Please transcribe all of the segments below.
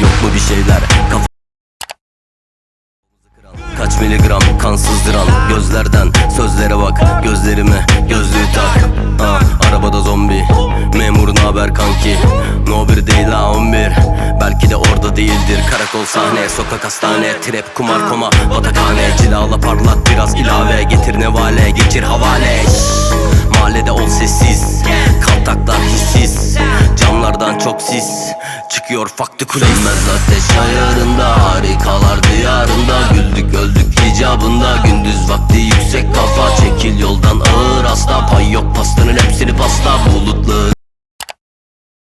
Yok mu bir şeyler? Kafa Kaç miligram? Kansızdıran gözlerden sözlere bak. Gözlerime gözlüğü tak. Ah, Arabada zombi. Memurun haber kanki? No bir değil ha 11 Belki de orada değildir. Karakol sahne sokak hastane. Trap kumar koma batakhane. Cilala parlat biraz ilave. Getir nevale geçir havale. Şşş. Mahallede ol sessiz. Kaltaklar hissiz. Camlardan çok sis. Çıkıyor faktı kulis Sönmez ateş ayarında Harikalar diyarında. Güldük öldük icabında. Gündüz vakti yüksek kafa. Çekil yoldan ağır hasta. Pay yok pastanın hepsini pasta. Bulutların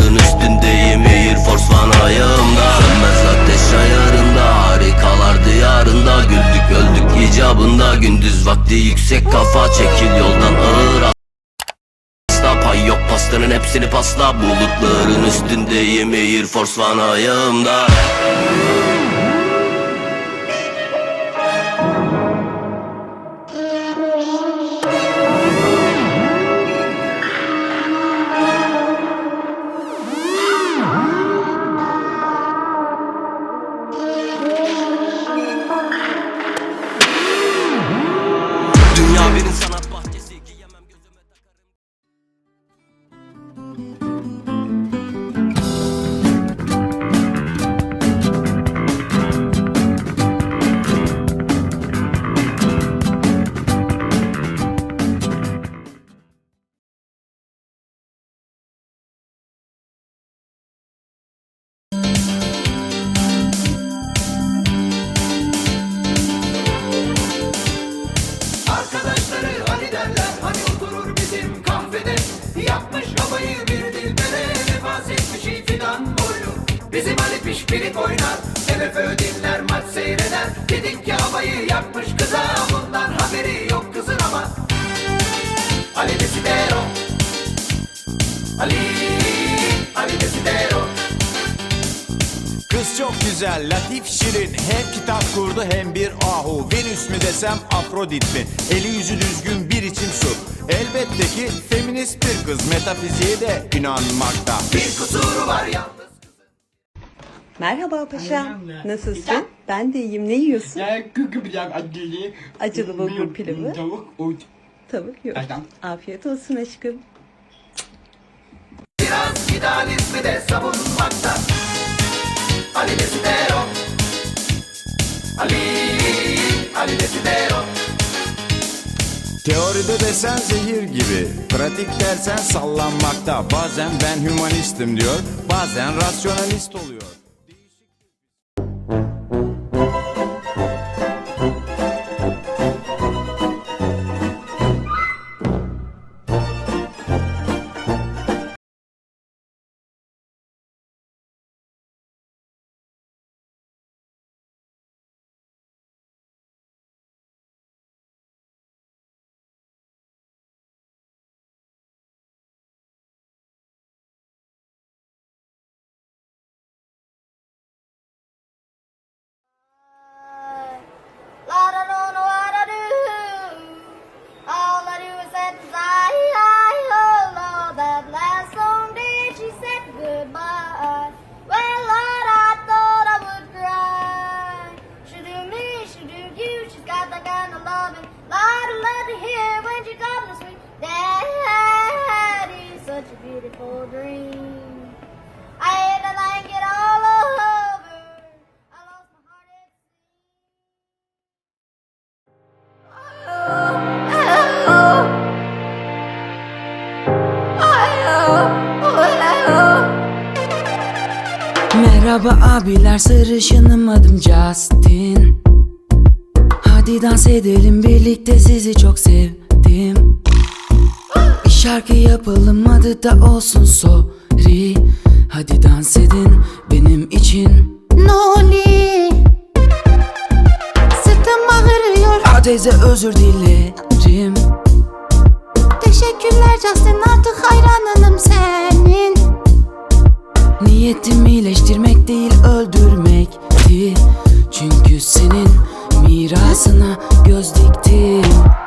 üstündeyim Air Force One ayağımda. Sönmez ateş ayarında Harikalar diyarında. Güldük öldük icabında. Gündüz vakti yüksek kafa. Çekil yoldan ağır Asla pastanın hepsini pasla Bulutların üstündeyim Air Force One ayağımda Pişpirik oynar MFÖ dinler maç seyreder. Dedik ki havayı yakmış kıza bundan haberi yok kızın ama. Ali Desidero Ali Ali Desidero Kız çok güzel, latif, şirin. Hem kitap kurdu hem bir ahu. Venüs mü desem Afrodit mi? Eli yüzü düzgün bir içim su. Elbette ki feminist bir kız. Metafiziğe de inanmakta. Bir kusuru var yalnız Merhaba paşam. Nasılsın? Ben de iyiyim. Ne yiyorsun? Ya kıkı pilav acılı. Acılı bulgur pilavı. Tavuk. Tavuk yok. Paşam. Afiyet olsun aşkım. Biraz idealizmi de savunmakta Ali Desidero Ali Ali Desidero Teoride desen zehir gibi Pratik dersen sallanmakta Bazen ben hümanistim diyor Bazen rasyonalist oluyor Merhaba abiler sarışınım adım Justin. Hadi dans edelim birlikte sizi çok sevdim şarkı yapalım adı da olsun sorry Hadi dans edin benim için. Noli Sırtım ağrıyor. Ha teyze özür dilerim. Teşekkürler Justin artık hayranınım senin. Niyetim iyileştirmek değil öldürmekti. Çünkü senin mirasına göz diktim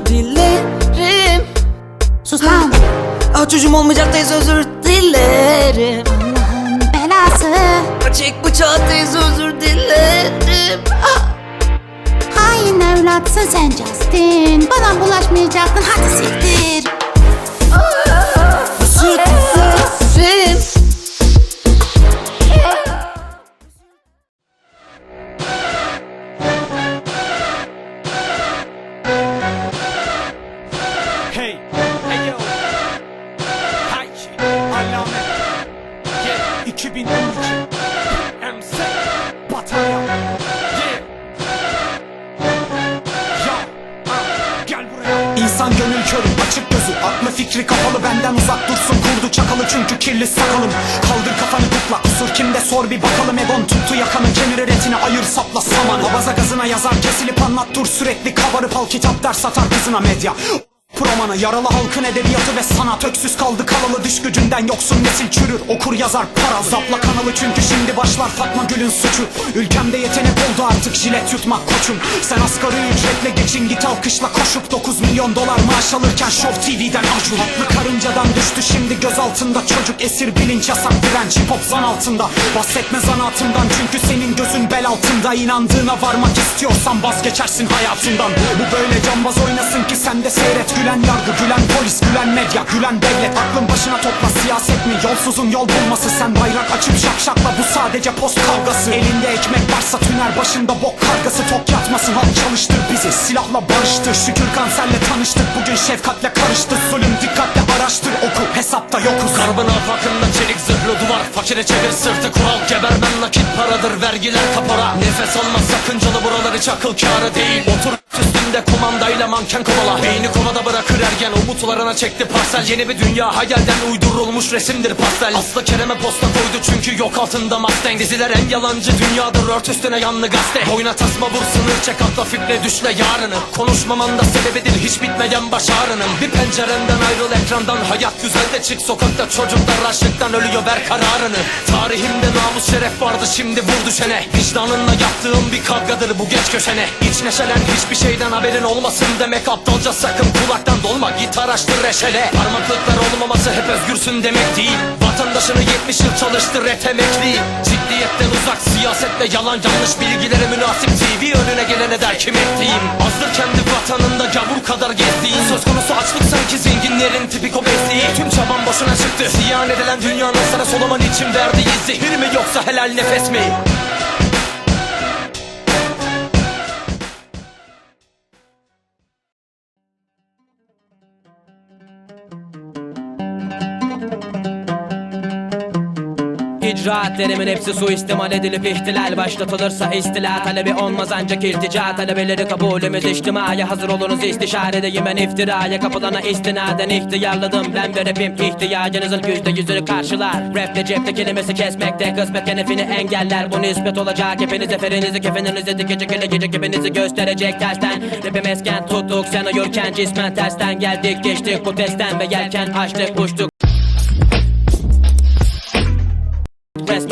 özür dilerim. Sus lan. Ah çocuğum olmayacak teyze özür dilerim. Allah'ın belası. Çek bıçağı teyze özür dilerim. Ah! Hain evlatsın sen Justin. Bana bulaşmayacaktın hadi siktir fikri kapalı benden uzak dursun kurdu çakalı çünkü kirli sakalım. Kaldır kafanı kukla, kusur kimde sor bir bakalım egon tuttu yakanı kemirir etini ayır sapla samanı. Abaza gazına yazar kesilip anlat dur sürekli kabarıp al kitap ders satar kızına medya. Romanı yaralı halkın edebiyatı ve sanat. Öksüz kaldı kalalı dış gücünden yoksun nesil çürür. Okur yazar para Zapla kanalı çünkü şimdi başlar Fatma Gül'ün suçu. Ülkemde yetenek oldu artık jilet yutmak koçum. Sen asgari ücretle geçin git alkışla koşup 9 milyon dolar maaş alırken Show TV'den acun Aklı karıncadan düştü şimdi göz altında Çocuk. Esir bilinç yasak direnç hip hop zan altında. Bahsetme zanaatımdan çünkü senin gözün bel altında. İnandığına varmak istiyorsan vazgeçersin hayatından. Bu böyle cambaz oynasın ki sen de seyret Gülen yargı, gülen polis, gülen medya, gülen devlet. Aklın başına topla siyaset mi? Yolsuzun yol bulması Sen bayrak açıp şakşakla bu sadece post kavgası. Elinde ekmek varsa tüner başında bok kargası. Tok yatmasın halk çalıştır bizi. Silahla barıştır. Şükür kanserle tanıştık. Bugün şefkatle karıştı. Zulüm dikkatle araştır Oku. Hesapta yokuz Karbon afakında çelik zırhlı duvar. Fakire çevir sırtı kural. Gebermen nakit paradır vergiler kapora. Nefes alma sakıncalı buralar hiç akıl değil. Otur üstünde kumandayla manken kovala. Beyni kovada bırakır ergen. Umutlarına çekti parsel. Yeni bir dünya hayalden uydurulmuş resimdir pastel. Aslı Kerem'e posta koydu çünkü yok altında Mustang. Diziler en yalancı dünyadır ört üstüne yanlı gazete. Boyuna tasma vur sınır çek atla fikre düşle yarını. Konuşmaman da sebebidir hiç bitmeyen baş ağrının Bir pencerenden ayrıl ekrandan hayat güzel de çık Sokakta çocuklar açlıktan ölüyor ver kararını. Tarihimde namus şeref vardı şimdi vur düşene. Vicdanınla yaptığım bir kavgadır bu geç köşene. İç neşelen hiçbir şeyden haberin olmasın demek Aptalca sakın kulaktan dolma git araştır reşele. Parmaklıklar olmaması hep özgürsün demek değil. Vatandaşını 70 yıl çalıştır et emekli. Ciddiyetten uzak siyasetle yalan yanlış bilgilere münasip TV Ziyan edilen dünyanın sana soluman için verdiği zehir mi yoksa helal nefes mi? İcraatlerimin hepsi suistimal edilip ihtilal başlatılırsa istila Talebi olmaz ancak iltica Talebeleri kabulümüz içtimaya Hazır olunuz. İstişaredeyim ben iftiraya Kapılana istinaden ihtiyarladım. Ben bir rapim ihtiyacınızın yüzde yüzünü karşılar. Rapte cepte kelimesi kesmekte Kısmet kenefini engeller. Bu nispet olacak hepiniz eferinizi Kefeninizi dikecek ele gecek hepinizi gösterecek tersten. Rapim esken tuttuk sen uyurken cismen tersten. Geldik geçtik bu testten ve yelken açtık uçtuk best.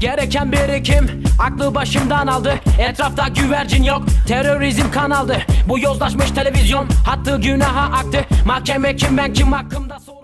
Gereken birikim aklı başımdan aldı. Etrafta güvercin yok terörizm kan aldı. Bu yozlaşmış televizyon hattı günaha aktı. Mahkeme kim ben kim hakkımda sor